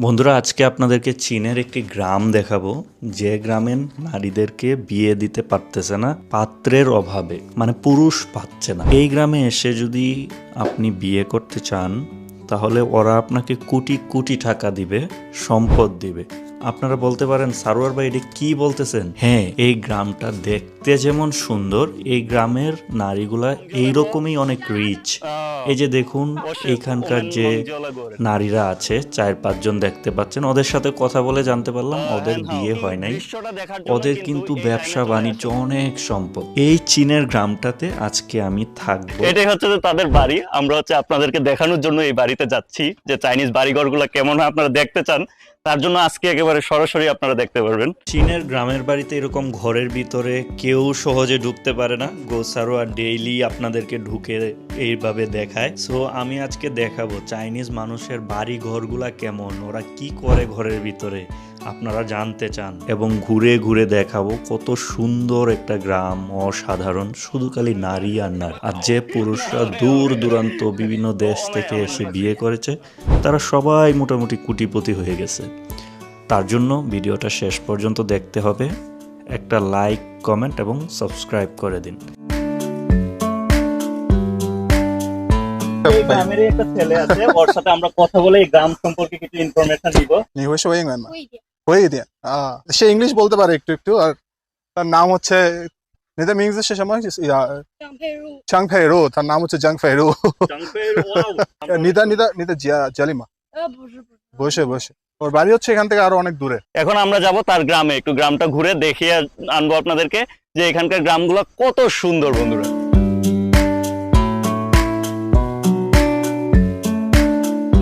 বন্ধুরা, আজকে আপনাদেরকে চীনের একটি গ্রাম দেখাবো। যে গ্রামের নারীদেরকে বিয়ে দিতে পারতেছে না, পাত্রের অভাবে মানে পুরুষ পাচ্ছে না। এই গ্রামে এসে যদি আপনি বিয়ে করতে চান, তাহলে ওরা আপনাকে কোটি কোটি টাকা দিবে, সম্পদ দিবে। আপনারা বলতে পারেন সারোয়ার ভাই এটা কি বলতেছেন? হ্যাঁ এই গ্রামটা দেখতে যেমন সুন্দর এই গ্রামের নারীগুলা এইরকমই অনেক রিচ এই যে দেখুন এখানকার যে নারীরা আছে চার পাঁচজন দেখতে পাচ্ছেন ওদের সাথে কথা বলে জানতে পারলাম ওদের বিয়ে হয় নাই। ওদের কিন্তু ব্যবসা বাণিজ্য অনেক সম্পদ। এই চীনের গ্রামটাতে আজকে আমি থাকব। এটাই হচ্ছে যে তাদের বাড়ি। আমরা হচ্ছে আপনাদেরকে দেখানোর জন্য এই বাড়িতে যাচ্ছি যে চাইনিজ বাড়িঘরগুলো কেমন হয় আপনারা দেখতে চান। তার জন্য আজকে একেবারে সরাসরি আপনারা দেখতে পারবেন। চীনের গ্রামের বাড়িতে এরকম ঘরের ভিতরে কেউ সহজে ঢুকতে পারে না। গোসারো আর ডেইলি আপনাদেরকে ঢুকে এইভাবে দেখায়। সো আমি আজকে দেখাবো চাইনিজ মানুষের বাড়ি ঘরগুলা কেমন, ওরা কি করে ঘরের ভিতরে। আপনারা জানতে চান এবং ঘুরে ঘুরে দেখাবো কত সুন্দর একটা গ্রাম অসাধারণ শুধু খালি নারী আর নারী। আর যে পুরুষরা দূর দূরান্ত বিভিন্ন দেশ থেকে এসে বিয়ে করেছে তারা সবাই মোটামুটি কুটিপতি হয়ে গেছে। তার জন্য ভিডিওটা শেষ পর্যন্ত দেখতে হবে। একটা লাইক কমেন্ট এবং সাবস্ক্রাইব করে দিন। গ্রামের একটা ছেলে আছে ওর সাথে আমরা কথা বলে এই গ্রাম সম্পর্কে কিছু ইনফরমেশন দিব সে ইংলিশ বলতে পারে একটু একটু আর তার নাম হচ্ছে তার নাম হচ্ছে নিতা জালিমা। বসে বসে। ওর বাড়ি হচ্ছে এখান থেকে আরও অনেক দূরে। এখন আমরা তার গ্রামে। একটু গ্রামটা ঘুরে আনব আপনাদেরকে যে এখানকার গ্রামগুলো কত সুন্দর বন্ধুরা।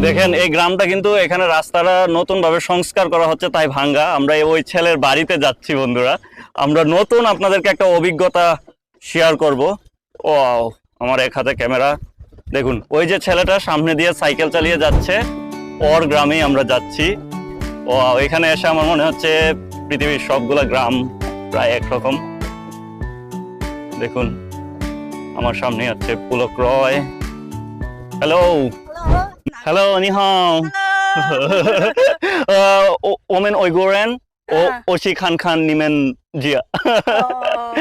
দেখেন, এই গ্রামটা কিন্তু এখানে রাস্তাটা নতুন ভাবে সংস্কার করা হচ্ছে, তাই ভাঙ্গা। আমরা ওই ছেলের বাড়িতে যাচ্ছি, বন্ধুরা। আমরা নতুন আপনাদেরকে একটা অভিজ্ঞতা শেয়ার করব। ও আমার এক হাতে ক্যামেরা। দেখুন, ওই যে ছেলেটা সামনে দিয়ে সাইকেল চালিয়ে যাচ্ছে, ওর গ্রামেই আমরা যাচ্ছি। ও এখানে এসে আমার মনে হচ্ছে পৃথিবীর সবগুলা গ্রাম প্রায় একরকম। দেখুন, আমার সামনে আছে Pulak Roy. Hello হ্যালো নি হাও 呃，我我们外国人，我啊我去看看你们家。哦，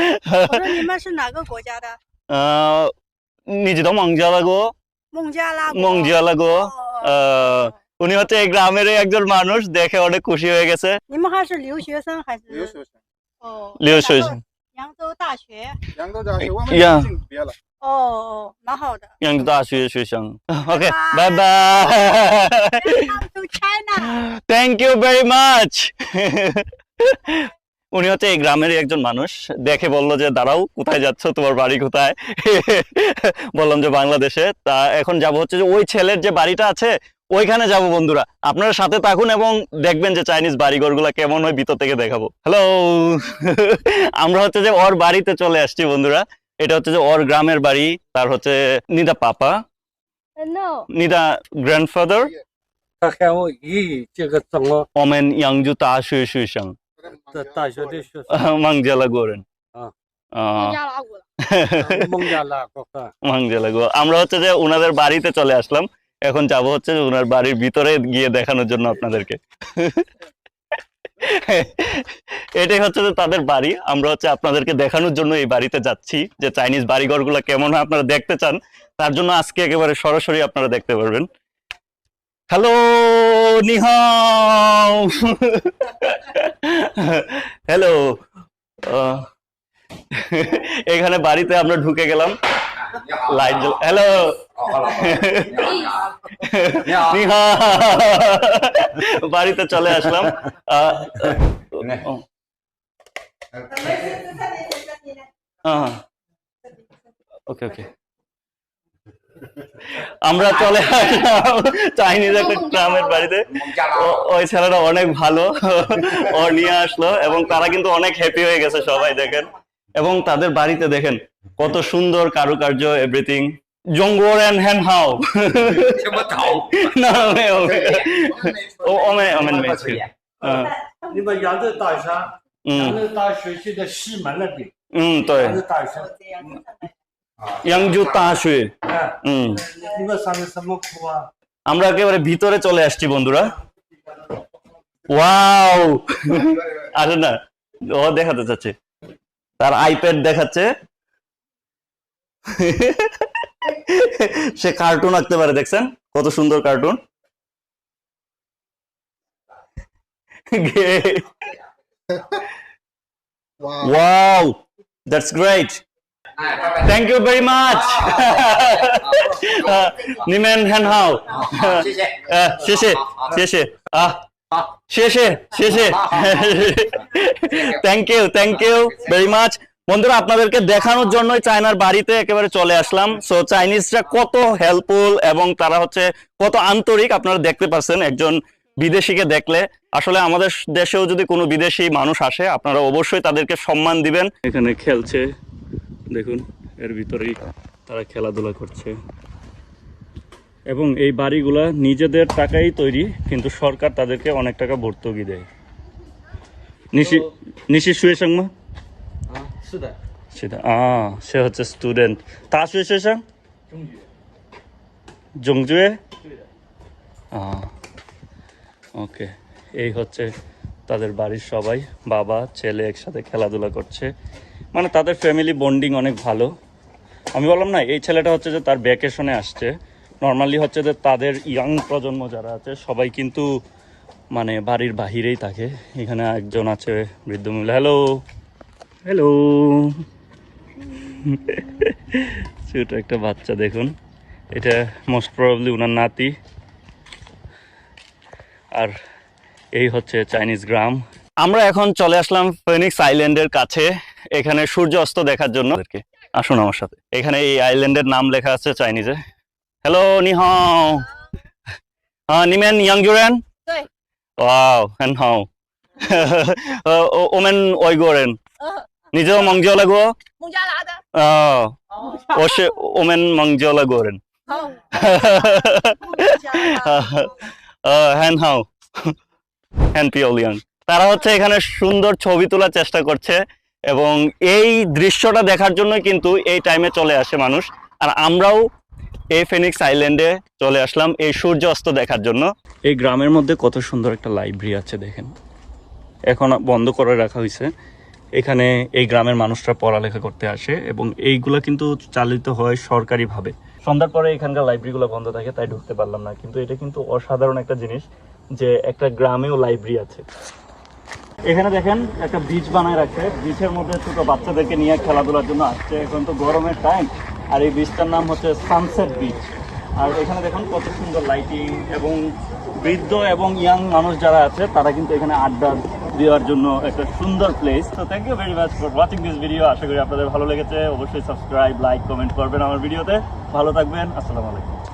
我说你们是哪个国家的？呃，你知道孟加拉国？孟加拉国。孟加拉国。哦呃，উনি হচ্ছে এই গ্রামের একজন মানুষ দেখে অনেক খুশি হয়ে গেছে你们还是留学生还是？哦。留学生。 扬州大学。扬州大学外面呀已经别了哦哦，蛮好的。扬州大学学生。OK，拜拜。 Welcome to China。 thank you very much উনি হচ্ছে এই গ্রামেরই একজন মানুষ দেখে বলল যে দাঁড়াও কোথায় যাচ্ছ তোমার বাড়ি কোথায় বললাম যে বাংলাদেশে তা এখন যাব হচ্ছে যে ওই ছেলের যে বাড়িটা আছে ওইখানে যাব বন্ধুরা। আপনারা সাথে থাকুন এবং দেখবেন যে চাইনিজ বাড়িঘরগুলো কেমন হয় ভিতর থেকে দেখাবো। হ্যালো আমরা হচ্ছে যে ওর বাড়িতে চলে আসছি বন্ধুরা। এটা হচ্ছে যে ওর গ্রামের বাড়ি তার হচ্ছে নিদা পাপা। নিদা গ্র্যান্ডফাদার ওমেন ah। ah। আমরা হচ্ছে যে ওনাদের বাড়িতে চলে আসলাম। এখন যাব হচ্ছে ওনার বাড়ির ভিতরে গিয়ে দেখানোর জন্য আপনাদেরকে। এটাই হচ্ছে যে তাদের বাড়ি। আমরা হচ্ছে আপনাদেরকে দেখানোর জন্য এই বাড়িতে যাচ্ছি, যে চাইনিজ বাড়িঘরগুলো কেমন হয় আপনারা দেখতে চান। তার জন্য আজকে একেবারে সরাসরি আপনারা দেখতে পারবেন। হ্যালো, নিহাও। হ্যালো এখানে বাড়িতে আমরা ঢুকে গেলাম। লাইট হ্যালো বাড়িতে চলে আসলাম। ওকে ওকে। আমরা চলে আসলাম চাইনিজ একটা গ্রামের বাড়িতে। ওই ছেলেটা অনেক ভালো। ও নিয়ে আসলো এবং তারা কিন্তু অনেক হ্যাপি হয়ে গেছে সবাই দেখেন। এবং তাদের বাড়িতে দেখেন কত সুন্দর কারুকার্য এভরিথিং জঙ্গর অ্যান্ড হ্যান্ড হাও 什么岛？ না 没有没有我我们我们没去嗯你们扬州大学，扬嗯州大学就在西门那边，嗯对扬州大学，扬州大学哎，嗯你们上的什么课啊？ আমরা একেবারে ভিতরে চলে আসছি বন্ধুরা ওয়াও আরে না ও দেখাতে চাচ্ছে তার আইপ্যাড দেখাচ্ছে সে কার্টুন আঁকতে পারে দেখছেন কত সুন্দর cartoon wow that's great thank you very much নিমেন হ্যান হাও শেষে শেষে আহ শেষে thank you thank you very much বন্ধুরা, আপনাদেরকে দেখানোর জন্যই চায়নার বাড়িতে একেবারে চলে আসলাম। সো চাইনিজরা কত হেল্পফুল এবং তারা হচ্ছে কত আন্তরিক, আপনারা দেখতে পাচ্ছেন একজন বিদেশিকে দেখলে। আসলে আমাদের দেশেও যদি কোনো বিদেশি মানুষ আসে, আপনারা অবশ্যই তাদেরকে সম্মান দিবেন। এখানে খেলছে, দেখুন, এর ভিতরেই তারা খেলাধুলা করছে। এবং এই বাড়িগুলা নিজেদের টাকাই তৈরি কিন্তু সরকার তাদেরকে অনেক টাকা ভর্তুকি দেয়। নিশি নিশি শুয়ে সাংমা সেটা আ সে হচ্ছে স্টুডেন্ট তা শুয়ে শুয়ে সাং জংজুয়ে ওকে। এই হচ্ছে তাদের বাড়ির সবাই বাবা ছেলে একসাথে খেলাধুলা করছে। মানে তাদের ফ্যামিলি বন্ডিং অনেক ভালো। আমি বললাম না এই ছেলেটা হচ্ছে যে তার ভ্যাকেশনে আসছে। নর্মালি হচ্ছে যে তাদের ইয়াং প্রজন্ম যারা আছে সবাই কিন্তু মানে বাড়ির বাহিরেই থাকে। এখানে একজন আছে বৃদ্ধ মহিলা। হ্যালো হ্যালো ছোট একটা বাচ্চা দেখুন। এটা মোস্ট প্রবাবলি ওনার নাতি। আর এই হচ্ছে চাইনিজ গ্রাম আমরা এখন চলে আসলাম ফেনিক্স আইল্যান্ডের কাছে এখানে সূর্য অস্ত দেখার জন্য। আসুন আমার সাথে। এখানে এই আইল্যান্ডের নাম লেখা আছে চাইনিজে Hello, ni hao. Uh, ni men yang juren? Doi. Wow, han hao. omen oi goren. Ni jo mongjo la go? Mongja la da. Oh. Oh. Oshe omen mongjo la goren. Hao. Uh, han hao. Han piol yang. তারা হচ্ছে এখানে সুন্দর ছবি তোলার চেষ্টা করছে এবং এই দৃশ্যটা দেখার জন্য কিন্তু এই টাইমে চলে আসে মানুষ আর আমরাও এই ফেনিক্স আইল্যান্ডে চলে আসলাম এই সূর্য অস্ত দেখার জন্য। এই গ্রামের মধ্যে কত সুন্দর একটা লাইব্রেরি আছে দেখেন। এখন বন্ধ করে রাখা হয়েছে এখানে এই গ্রামের মানুষরা পড়ালেখা করতে আসে এবং এইগুলা কিন্তু চালিত হয় সরকারিভাবে। সন্ধ্যার পরে এখানকার লাইব্রেরিগুলো বন্ধ থাকে, তাই ঢুকতে পারলাম না। কিন্তু এটা কিন্তু অসাধারণ একটা জিনিস যে একটা গ্রামেও লাইব্রেরি আছে। এখানে দেখেন একটা বিচ বানায় রাখছে। বিচের মধ্যে ছোট বাচ্চাদেরকে নিয়ে খেলাধুলার জন্য আসছে। এখন তো গরমের টাইম আর এই বিচটার নাম হচ্ছে সানসেট ব্রিজ আর এখানে দেখুন কত সুন্দর লাইটিং এবং বৃদ্ধ এবং ইয়াং মানুষ যারা আছে, তারা কিন্তু এখানে আড্ডা দেওয়ার জন্য একটা সুন্দর প্লেস তো thank you very much for watching this video আশা করি আপনাদের ভালো লেগেছে। অবশ্যই সাবস্ক্রাইব লাইক কমেন্ট করবেন আমার ভিডিওতে ভালো থাকবেন। আসসালামু আলাইকুম।